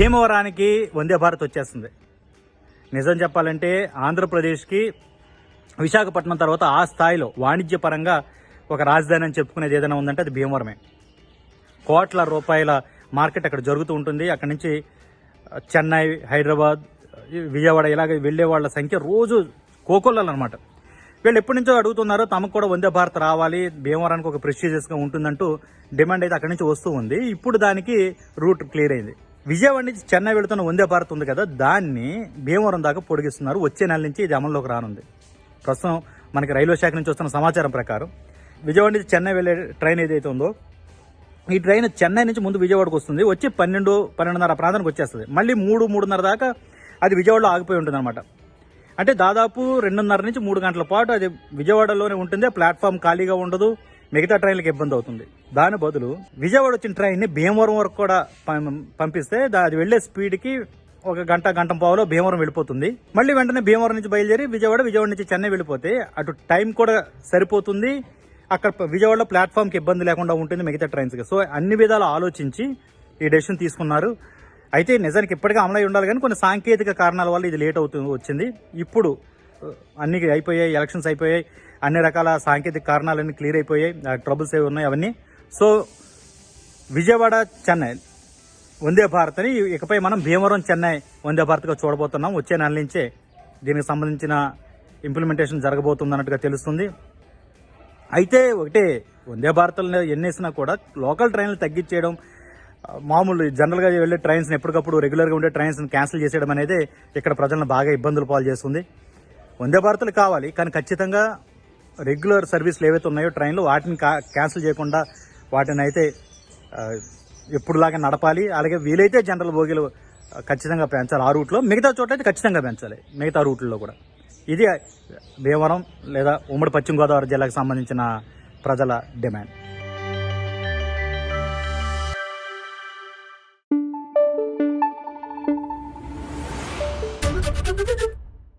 భీమవరానికి వందే భారత్ వచ్చేస్తుంది. నిజం చెప్పాలంటే ఆంధ్రప్రదేశ్కి విశాఖపట్నం తర్వాత ఆ స్థాయిలో వాణిజ్యపరంగా ఒక రాజధాని అని చెప్పుకునేది ఏదైనా ఉందంటే అది భీమవరమే. కోట్ల రూపాయల మార్కెట్ అక్కడ జరుగుతూ ఉంటుంది. అక్కడి నుంచి చెన్నై హైదరాబాద్ విజయవాడ ఇలాగ వెళ్ళే వాళ్ళ సంఖ్య రోజు కోకొల్లలు అనమాట వీళ్ళు ఎప్పటి నుంచో అడుగుతున్నారు తమకు కూడా వందే భారత్ రావాలి భీమవరానికి ఒక ప్రెస్టీజియస్గా ఉంటుందంటూ డిమాండ్ అయితే అక్కడి నుంచి వస్తూ ఉంది. ఇప్పుడు దానికి రూట్ క్లియర్ అయింది. విజయవాడ నుంచి చెన్నై వెళుతున్న వందే భారత్ ఉంది కదా దాన్ని భీమవరం దాకా పొడిగిస్తున్నారు. వచ్చే నెల నుంచి ఇది అమల్లోకి రానుంది. ప్రస్తుతం మనకి రైల్వే శాఖ నుంచి వస్తున్న సమాచారం ప్రకారం విజయవాడ నుంచి చెన్నై వెళ్ళే ట్రైన్ ఏదైతే ఉందో ఈ ట్రైన్ చెన్నై నుంచి ముందు విజయవాడకు వస్తుంది. వచ్చి పన్నెండు పన్నెండున్నర ప్రాంతానికి వచ్చేస్తుంది. మళ్ళీ మూడు మూడున్నర దాకా అది విజయవాడలో ఆగిపోయి ఉంటుంది అనమాట అంటే దాదాపు రెండున్నర నుంచి మూడు గంటల పాటు అది విజయవాడలోనే ఉంటుంది ప్లాట్ఫామ్ ఖాళీగా ఉండదు. మిగతా ట్రైన్లకు ఇబ్బంది అవుతుంది. దాని బదులు విజయవాడ వచ్చిన ట్రైన్ని భీమవరం వరకు కూడా పం- పంపిస్తే దా- అది వెళ్ళే స్పీడ్కి ఒక గంట గంట పావులో భీమవరం వెళ్ళిపోతుంది. మళ్ళీ వెంటనే భీమవరం నుంచి బయలుదేరి విజయవాడ విజయవాడ నుంచి చెన్నై వెళ్ళిపోతే అటు టైం కూడా సరిపోతుంది. అక్కడ విజయవాడలో ప్లాట్ఫామ్కి ఇబ్బంది లేకుండా ఉంటుంది మిగతా ట్రైన్స్కి సో అన్ని విధాలు ఆలోచించి ఈ డెసిషన్ తీసుకున్నారు. అయితే నిజానికి ఇప్పటికే అమలై ఉండాలి కానీ కొన్ని సాంకేతిక కారణాల వల్ల ఇది లేట్ అవుతూ వచ్చింది. ఇప్పుడు అన్ని అయిపోయాయి ఎలక్షన్స్ అయిపోయాయి. అన్ని రకాల సాంకేతిక కారణాలన్నీ క్లియర్ అయిపోయాయి. ట్రబుల్స్ ఏవి ఉన్నాయి అవన్నీ. సో విజయవాడ చెన్నై. వందే భారత్ అని ఇకపై మనం భీమవరం చెన్నై వందే భారత్గా చూడబోతున్నాం. వచ్చే నెల నుంచే దీనికి సంబంధించిన ఇంప్లిమెంటేషన్ జరగబోతుంది అన్నట్టుగా తెలుస్తుంది. అయితే ఒకటే వందే భారత్లో ఎన్నేసినా కూడా లోకల్ ట్రైన్లు తగ్గించేయడం మామూలు జనరల్గా వెళ్ళే ట్రైన్స్ని ఎప్పటికప్పుడు రెగ్యులర్గా ఉండే ట్రైన్స్ని క్యాన్సిల్ చేసేయడం అనేది ఇక్కడ ప్రజలను బాగా ఇబ్బందులు పాలు చేస్తుంది. వందే భారత్లు కావాలి కానీ ఖచ్చితంగా రెగ్యులర్ సర్వీసులు ఏవైతే ఉన్నాయో ట్రైన్లు వాటిని కా- క్యాన్సిల్ చేయకుండా వాటిని అయితే ఎప్పుడులాగా నడపాలి. అలాగే వీలైతే జనరల్ బోగీలు ఖచ్చితంగా పెంచాలి. ఆ రూట్లో మిగతా చోట్ల అయితే ఖచ్చితంగా పెంచాలి. మిగతా రూట్లలో కూడా. ఇది భీమవరం లేదా ఉమ్మడి పశ్చిమ గోదావరి జిల్లాకు సంబంధించిన ప్రజల డిమాండ్.